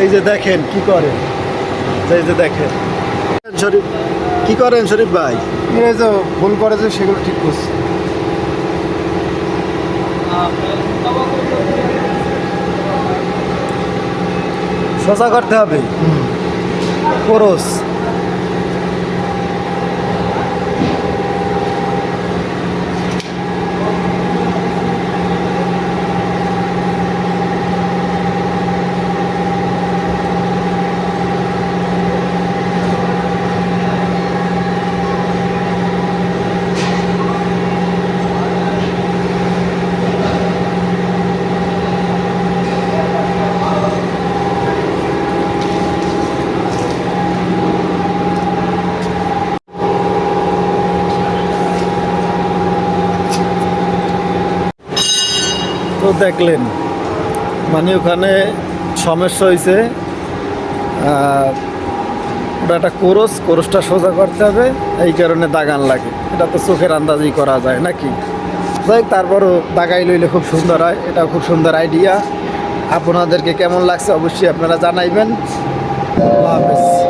এই যে দেখেন কি করেন? এই যে দেখেন। শরীফ কি করেন শরীফ ভাই? এই যে ভুল করে যে সেগুলো ঠিক করছে। সোজা করতে হবে। কোরস তো দেখলেন। মানে ওখানে সমস্যা হয়েছে ওটা একটা কোরস, কোরসটা সোজা করতে হবে। এই কারণে দাগান লাগে। এটা তো চোখের আন্দাজই করা যায় নাকি? যাই তারপরও দাগাই লইলে খুব সুন্দর হয়। এটা খুব সুন্দর আইডিয়া। আপনাদেরকে কেমন লাগছে অবশ্যই আপনারা জানাইবেন। আল্লাহ